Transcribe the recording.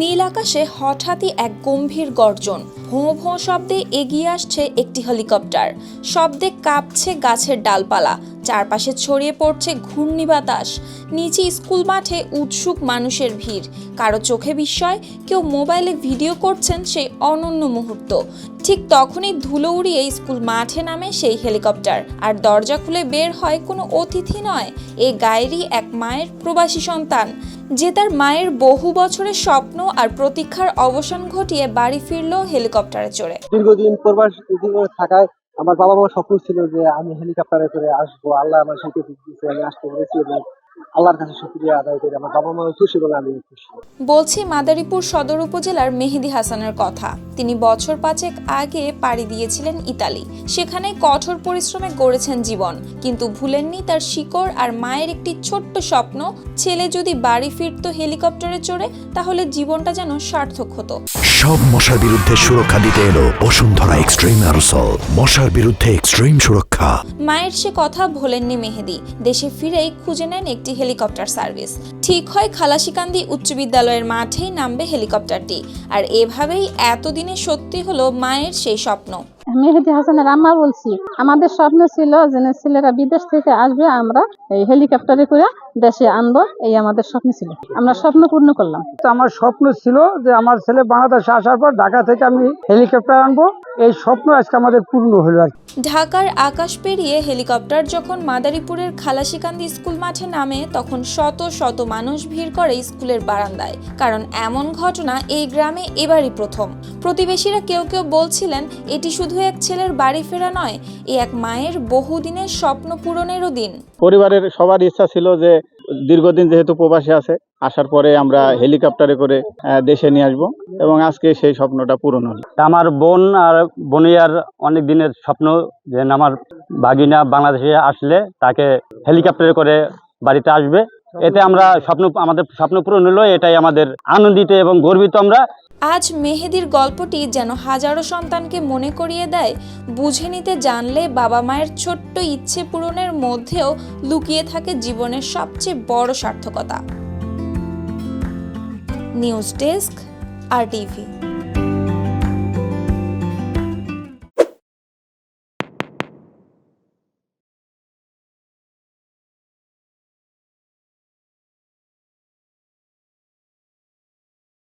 নীল আকাশে হঠাৎই এক গম্ভীর গর্জন। ভোঁ ভোঁ শব্দে এগিয়ে আসছে একটি হেলিকপ্টার। শব্দে কাঁপছে গাছের ডালপালা। চারপাশে ছড়িয়ে পড়ছে ঘূর্ণি বাতাস। নিচে স্কুল মাঠে উৎসুক মানুষের ভিড়। কারও চোখে বিস্ময়, কেউ মোবাইলে ভিডিও করছেন সেই অনন্য মুহূর্ত। ঠিক তখনই ধুলো উড়িয়ে স্কুল মাঠে নামে সেই হেলিকপ্টার। আর দরজা খুলে বের হয় কোনো অতিথি নয়, এ গায়েরই এক মায়ের প্রবাসী সন্তান, যে তার মায়ের বহু বছরের স্বপ্ন আর প্রতীক্ষার অবসান ঘটিয়ে বাড়ি ফিরল হেলিকপ্টারে চড়ে। দীর্ঘদিন প্রবাস থাকায় আমার বাবা মার স্বপ্ন ছিল যে, আমি হেলিকপ্টারে করে আসব, আল্লাহ আমার সাথে দিয়েছে, আমি আসতে পেরেছি এবং আল্লাহর কাছে শুক্রিয়া আদায় করে আমার বাবা মা খুশি বলে আমি খুশি। বলছি মাদারীপুর সদর উপজেলার মেহেদি হাসানের কথা। তিনি বছর পাঁচেক আগে পাড়ি দিয়েছিলেন ইতালি। সেখানে কঠোর পরিশ্রমে গড়েছেন জীবন। কিন্তু ভুলেননি তার শিকড় আর মায়ের একটি ছোট্ট স্বপ্ন ছেলে যদি বাড়ি ফিরতো হেলিকপ্টারে চড়ে তাহলে জীবনটা যেন সার্থক হতো। সব মশার বিরুদ্ধে সুরক্ষা দিতে এলো বসুন্ধরা এক্সট্রিম অ্যারোসল। মশার বিরুদ্ধে এক্সট্রিম সুরক্ষা। মায়ের সে কথা ভোলেননি মেহেদি। দেশে ফিরেই খুঁজে নেন একটি হেলিকপ্টার সার্ভিস। ঠিক হয় খালাসিকান্দি উচ্চ বিদ্যালয়ের মাঠেই নামবে হেলিকপ্টারটি। আর এভাবেই এতদিনে সত্যি হলো মায়ের সেই স্বপ্ন। মেহেদি হাসানের আম্মা বলছি আমাদের স্বপ্ন ছিল যে ছেলেরা বিদেশ থেকে আসবে আমরা এই হেলিকপ্টারে করে দেশে আনব এই আমাদের স্বপ্ন ছিল। আমরা স্বপ্ন পূর্ণ করলাম। তো আমার স্বপ্ন ছিল যে আমার ছেলে বাংলাদেশে আসার পর ঢাকা থেকে আমি হেলিকপ্টার আনব এই স্বপ্ন আজকে আমাদের পূর্ণ হলো আর ঢাকার আকাশ পেরিয়ে হেলিকপ্টার যখন মাদারীপুরের খালাসিকান্দি স্কুল মাঠে নামে তখন শত শত মানুষ ভিড় করে স্কুলের বারান্দায় কারণ এমন ঘটনা এই গ্রামে এবারই প্রথম। প্রতিবেশীরা কেউ কেউ বলছিলেন এটি শুধু এক ছেলের বাড়ি ফেরা নয় এ এক মায়ের বহুদিনের স্বপ্ন পূরণেরও দিন। পরিবারের সবার ইচ্ছা ছিল যে দীর্ঘদিন যেহেতু প্রবাসে আছে আসার পরে আমরা হেলিকপ্টারে করে দেশে নিয়ে আসব এবং আজকে সেই স্বপ্নটা পূরণ হলো। আমার বোন আর বোনিয়ার অনেক দিনের স্বপ্ন যে আমার ভাগিনা বাংলাদেশে আসলে তাকে হেলিকপ্টারে করে বাড়িতে আসবে। এতে আমরা স্বপ্ন, আমাদের স্বপ্ন পূরণ হলো, এটাই আমাদের আনন্দিত এবং গর্বিত আমরা। আজ মেহেদির গল্পটি যেন হাজারো সন্তানকে মনে করিয়ে দেয়, বুঝে নিতে জানলে বাবা মায়ের ছোট্ট ইচ্ছে পূরণের মধ্যেও লুকিয়ে থাকে জীবনের সবচেয়ে বড় সার্থকতা। News desk, R TV.